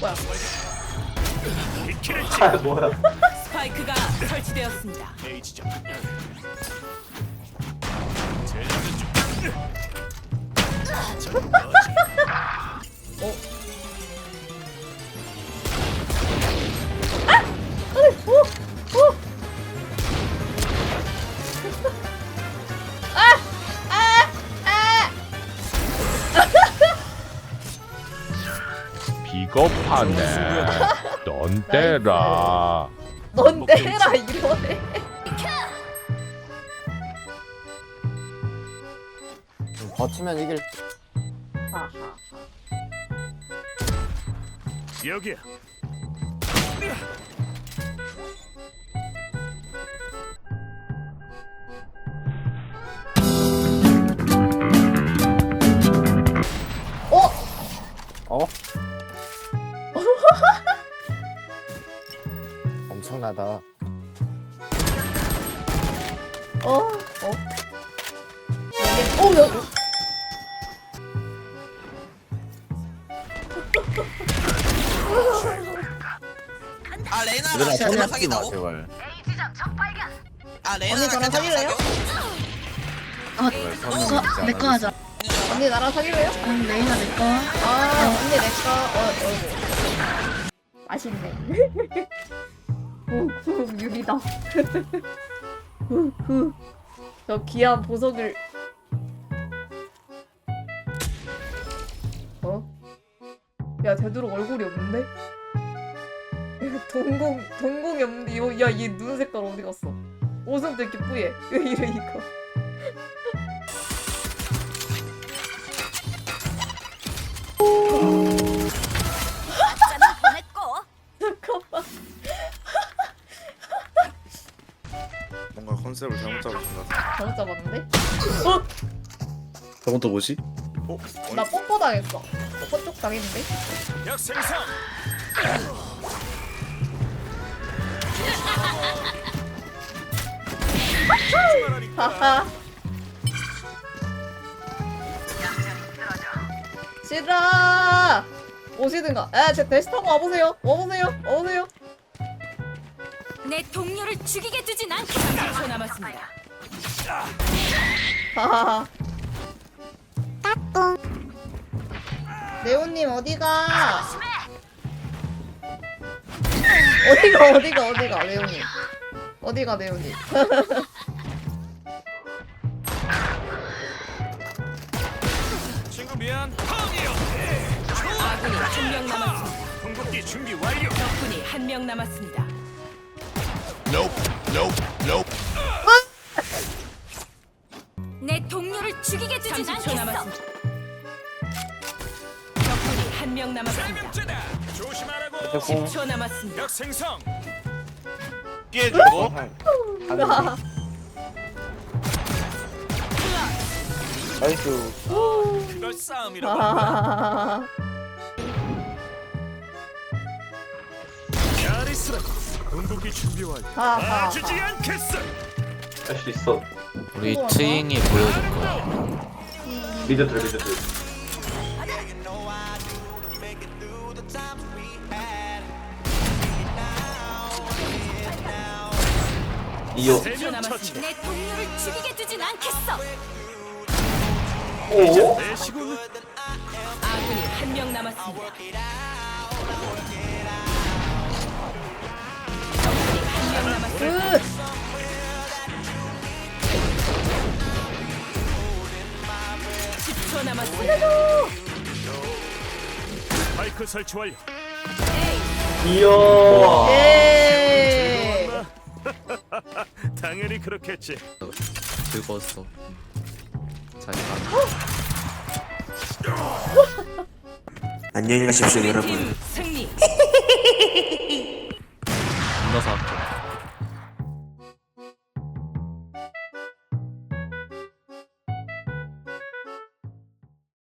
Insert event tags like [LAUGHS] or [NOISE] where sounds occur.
뭐야? 아 뭐야? 스파이크가 설치되었습니다. A 지점. 좀. 전 비겁하네. 넌 때라. 넌 때라 이러네. 버티면 이길. 여기야. 어? 어? 엄청나다 어? 어? 이게 어? 야. 아 레이나랑 얘들아 진짜 손을 사귀다고? 마 제발 아 언니 레이나랑 저랑 사귈래요? 제발 선을 어, 믿지 내거 않아줘. 하자. 언니 나랑 사귈래요? 응, 레이나 내 거. 아 언니 내꺼 어 어이구 맛있네 [LAUGHS] 후후 유리다 후후저 귀한 보석을 어? 야 되도록 얼굴이 없는데? 동공 동공이 없는데 야얘 눈 색깔 어디 갔어? 옷은 이렇게 뿌예 왜 [LAUGHS] 이래 이거 잘못 잡았는데? 저건 또 뭐지? 어? 나 뽀뽀 당했어. 뽀뽀 쪽 당했는데? 약 생성. 하하. 싫어. 오시든가. 에, 제 대시 타고 와보세요. 와보세요. 와보세요. 내 동료를 죽이게 두진 않게 30초 남았습니다. 하하하. 네오님 어디가? 어디가 어디가 어디가 네오님? 어디가 네오님? 친구 미안. 펑이요. 아군이 한 명 남았습니다. 궁극기 준비 완료. 적군이 한 명 남았습니다. 내 동료를 죽이게 두진 않겠어. 남았습니다. 적군이 한 명 남았습니다. 조심하라고. 대공 10초 남았습니다. 약 생성. 깨주고. 나이스 이걸 싸움이라고. 하하하하. 야리스라고. 궁극기 준비 완료. 하하하. 봐주지 않겠어. 할 수 있어. 우리. 트윙이 보여줄 거야. 미드 들어 미드 들. 이요. 10초 세명 처치. 남았습니다. 내 동료를 죽이게 두진 않겠어. 오? 내 시군. 아군이 한 명 남았습니다. 적군이 한 명 남았습니다. 끝. 마이크 설치 완료. 이요. 예. [LAUGHS] 당연히 그렇겠지. 즐거웠어. 잘 가. 안녕히 가십시오, 팀 승리. [LAUGHS] 할게.